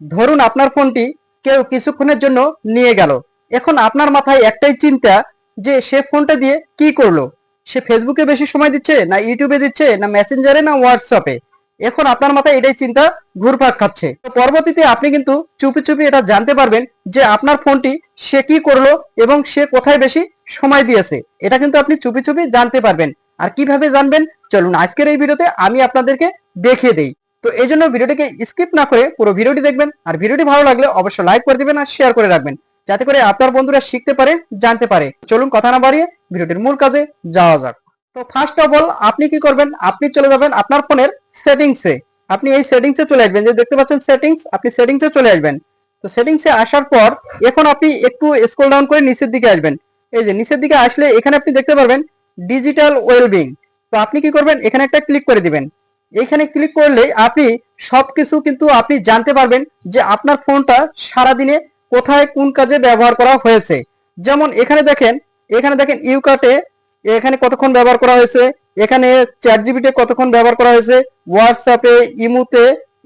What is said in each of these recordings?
ধরুন আপনার ফোনটি কেউ কিছুক্ষণের জন্য নিয়ে গেল। এখন আপনার মাথায় একটাই চিন্তা যে সে ফোনটা দিয়ে কি করল? সে ফেসবুকে বেশি সময় দিচ্ছে না ইউটিউবে দিচ্ছে না মেসেঞ্জারে না হোয়াটসঅ্যাপে এখন আপনার মাথায় এটাই চিন্তা ঘুরপাক খাচ্ছে। পরবর্তীতে আপনি কিন্তু চুপি চুপি এটা জানতে পারবেন যে আপনার ফোনটি সে কি করল এবং সে কোথায় বেশি সময় দিয়েছে। এটা কিন্তু আপনি চুপি চুপি জানতে পারবেন। আর কীভাবে জানবেন? চলুন আজকের এই ভিডিওতে আমি আপনাদেরকে দেখিয়ে দেই। তো এই জন্য ভিডিওটিকে স্কিপ না করে পুরো ভিডিওটি দেখবেন। আর ভিডিওটি ভালো লাগলে অবশ্যই লাইক করে দিবেন আর শেয়ার করে রাখবেন। যাতে করে আপনার বন্ধুরা শিখতে পারে, জানতে পারে। চলুন কথা না বাড়িয়ে ভিডিওটির মূল কাজে যাওয়া যাক। তো ফার্স্ট অফ অল আপনি কি করবেন? আপনি চলে যাবেন আপনার ফোনের সেটিংসে আপনি এই সেটিংসে চলে আসবেন। যে দেখতে পাচ্ছেন সেটিংস আপনি সেটিংসে চলে আসবেন। তো সেটিংসে আসার পর এখন আপনি একটু স্ক্রল ডাউন করে নিচের দিকে আসবেন। এই যে নিচের দিকে আসলে এখানে আপনি দেখতে পারবেন ডিজিটাল ওয়েলবিং তো আপনি কি করবেন? এখানে একটা ক্লিক করে দিবেন। এখানে ক্লিক করলে আপনি সবকিছু কিন্তু আপনি জানতে পারবেন যে আপনার ফোনটা সারাদিনে কোথায় কোন কাজে ব্যবহার করা হয়েছে। যেমন এখানে দেখেন এখানে দেখেন ইউকাটে এখানে কতক্ষণ ব্যবহার করা হয়েছে, এখানে চ্যাট জিবিতে কতক্ষণ ব্যবহার করা হয়েছে হোয়াটসঅ্যাপে ইমুতে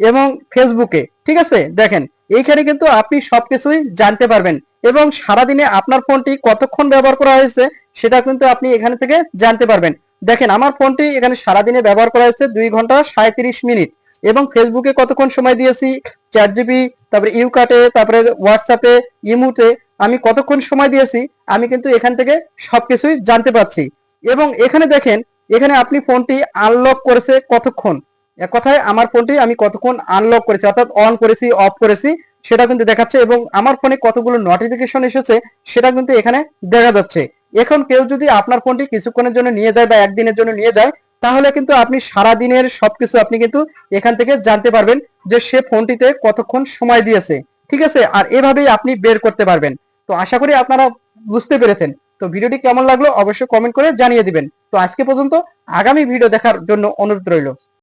এবং ফেসবুকে ঠিক আছে? দেখেন, এইখানে কিন্তু আপনি সবকিছুই জানতে পারবেন এবং সারাদিনে আপনার ফোনটি কতক্ষণ ব্যবহার করা হয়েছে সেটা কিন্তু আপনি এখানে থেকে জানতে পারবেন। দেখেন, আমার ফোনটি এখানে সারাদিনে ব্যবহার করা হয়েছে দুই ঘণ্টা সাঁত্রিশ মিনিট। এবং ফেসবুকে কতক্ষণ সময় দিয়েছি? চ্যাট জিবি তারপরে ইউকাটে তারপরে হোয়াটসঅ্যাপে ইমুতে আমি কতক্ষণ সময় দিয়েছি? আমি কিন্তু এখান থেকে সবকিছুই জানতে পারছি। এবং এখানে দেখেন, এখানে আপনি ফোনটি আনলক করেছে কতক্ষণ? এক কথায়, আমার ফোনটি আমি কতক্ষণ আনলক করেছি, অর্থাৎ অন করেছি অফ করেছি, সেটা কিন্তু দেখাচ্ছে এবং আমার ফোনে কতগুলো নোটিফিকেশন এসেছে, সেটা কিন্তু এখানে দেখা যাচ্ছে। এখন কেউ যদি আপনার ফোনটি কিছুক্ষণের জন্য নিয়ে যায় বা একদিনের জন্য নিয়ে যায়, তাহলে কিন্তু আপনি সারা দিনের সবকিছু আপনি কিন্তু এখান থেকে জানতে পারবেন যে সে ফোনটিতে কতক্ষণ সময় দিয়েছে। ঠিক আছে? আর এভাবেই আপনি বের করতে পারবেন। তো আশা করি আপনারা বুঝতে পেরেছেন। তো ভিডিওটি কেমন লাগল অবশ্যই কমেন্ট করে জানিয়ে দিবেন। তো আজকে পর্যন্ত আগামী ভিডিও দেখার জন্য অনুরোধ রইল।